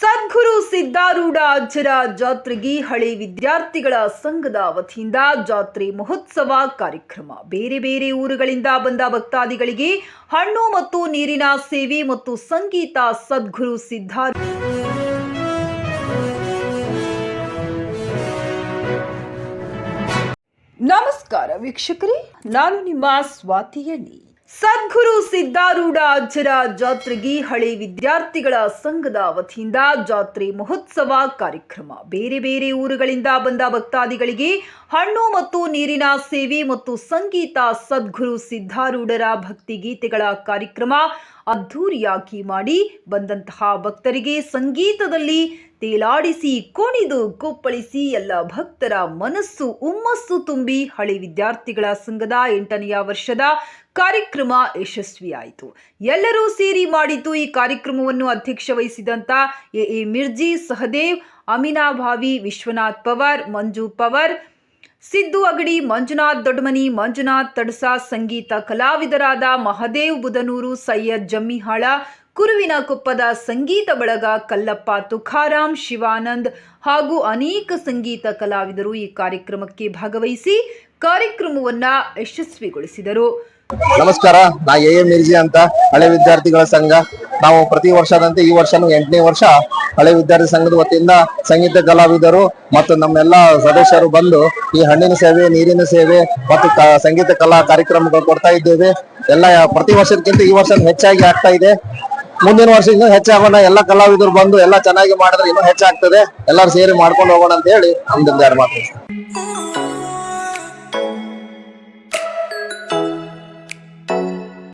ಸದ್ಗುರು ಸಿದ್ಧಾರೂಢ ಅಜ್ಜರ ಜಾತ್ರೆಗೆ ಹಳೆ ವಿದ್ಯಾರ್ಥಿಗಳ ಸಂಘದ ವತಿಯಿಂದ ಜಾತ್ರೆ ಮಹೋತ್ಸವ ಕಾರ್ಯಕ್ರಮ. ಬೇರೆ ಬೇರೆ ಊರುಗಳಿಂದ ಬಂದ ಭಕ್ತಾದಿಗಳಿಗೆ ಹಣ್ಣು ಮತ್ತು ನೀರಿನ ಸೇವೆ ಮತ್ತು ಸಂಗೀತ ಸದ್ಗುರು ಸಿದ್ಧಾರ ನಮಸ್ಕಾರ ವೀಕ್ಷಕರೇ, ನಾನು ನಿಮ್ಮ ಸ್ವಾತಿಯಣ್ಣಿ ಸದ್ಗುರು ಸಿದ್ಧಾರೂಢ ಅಜ್ಜರ ಜಾತ್ರೆಗೆ ಹಳೆ ವಿದ್ಯಾರ್ಥಿಗಳ ಸಂಘದ ವತಿಯಿಂದ ಜಾತ್ರೆ ಮಹೋತ್ಸವ ಕಾರ್ಯಕ್ರಮ. ಬೇರೆ ಬೇರೆ ಊರುಗಳಿಂದ ಬಂದ ಭಕ್ತಾದಿಗಳಿಗೆ ಹಣ್ಣು ಮತ್ತು ನೀರಿನ ಸೇವೆ ಮತ್ತು ಸಂಗೀತ ಸದ್ಗುರು ಸಿದ್ಧಾರೂಢರ ಭಕ್ತಿ ಗೀತೆಗಳ ಕಾರ್ಯಕ್ರಮ ಅದ್ಧೂರಿಯಾಗಿ ಮಾಡಿ ಬಂದಂತಹ ಭಕ್ತರಿಗೆ ಸಂಗೀತದಲ್ಲಿ ತೇಲಾಡಿಸಿ, ಕುಣಿದು, ಕುಪ್ಪಳಿಸಿ ಎಲ್ಲ ಭಕ್ತರ ಮನಸ್ಸು ಉಮ್ಮಸ್ಸು ತುಂಬಿ ಹಳೆ ವಿದ್ಯಾರ್ಥಿಗಳ ಸಂಘದ ಎಂಟನೆಯ ವರ್ಷದ ಕಾರ್ಯಕ್ರಮ ಯಶಸ್ವಿಯಾಯಿತು. ಎಲ್ಲರೂ ಸೇರಿ ಮಾಡಿದ್ದು ಈ ಕಾರ್ಯಕ್ರಮವನ್ನು ಅಧ್ಯಕ್ಷ ವಹಿಸಿದಂಥ ಎ ಎ ಮಿರ್ಜಿ ಸಹದೇವ್ ಅಮಿನಾಭಾವಿ ವಿಶ್ವನಾಥ್ ಪವರ್, ಮಂಜು ಪವರ್ ಸಿದ್ದು ಅಗಡಿ, ಮಂಜುನಾಥ್ ದೊಡ್ಡಮನಿ ಮಂಜುನಾಥ್ ತಡಸ, ಸಂಗೀತ ಕಲಾವಿದರಾದ ಮಹದೇವ್ ಬುಧನೂರು, ಸೈಯದ್ ಜಮ್ಮಿಹಾಳ, ಕುರುವಿನ ಕುಪ್ಪದ ಸಂಗೀತ ಬಳಗ ಕಲ್ಲಪ್ಪ ತುಖಾರಾಮ್ ಶಿವಾನಂದ್ ಹಾಗೂ ಅನೇಕ ಸಂಗೀತ ಕಲಾವಿದರು ಈ ಕಾರ್ಯಕ್ರಮಕ್ಕೆ ಭಾಗವಹಿಸಿ ಕಾರ್ಯಕ್ರಮವನ್ನ ಯಶಸ್ವಿಗೊಳಿಸಿದರು. ನಮಸ್ಕಾರ, ನಾ ಎ ಮಿರ್ಜಿ ಅಂತ, ಹಳೆ ವಿದ್ಯಾರ್ಥಿಗಳ ಸಂಘ. ನಾವು ಪ್ರತಿ ವರ್ಷದಂತೆ ಈ ವರ್ಷನೂ ಎಂಟನೇ ವರ್ಷ ಹಳೆ ವಿದ್ಯಾರ್ಥಿ ಸಂಘದ ವತಿಯಿಂದ ಸಂಗೀತ ಕಲಾವಿದರು ಮತ್ತು ನಮ್ಮೆಲ್ಲ ಸದಸ್ಯರು ಬಂದು ಈ ಹಣ್ಣಿನ ಸೇವೆ, ನೀರಿನ ಸೇವೆ ಮತ್ತು ಸಂಗೀತ ಕಲಾ ಕಾರ್ಯಕ್ರಮಗಳು ಕೊಡ್ತಾ ಇದ್ದೇವೆ. ಎಲ್ಲ ಪ್ರತಿ ವರ್ಷಕ್ಕಿಂತ ಈ ವರ್ಷ ಹೆಚ್ಚಾಗಿ ಆಗ್ತಾ ಇದೆ. ಮುಂದಿನ ವರ್ಷ ಇನ್ನೂ ಹೆಚ್ಚಾಗೋಣ. ಎಲ್ಲ ಕಲಾವಿದರು ಬಂದು ಎಲ್ಲ ಚೆನ್ನಾಗಿ ಮಾಡಿದ್ರೆ ಇನ್ನೂ ಹೆಚ್ಚಾಗ್ತದೆ. ಎಲ್ಲರೂ ಸೇರಿ ಮಾಡ್ಕೊಂಡು ಹೋಗೋಣ ಅಂತ ಹೇಳಿ ನಮ್ದು ಮಾತು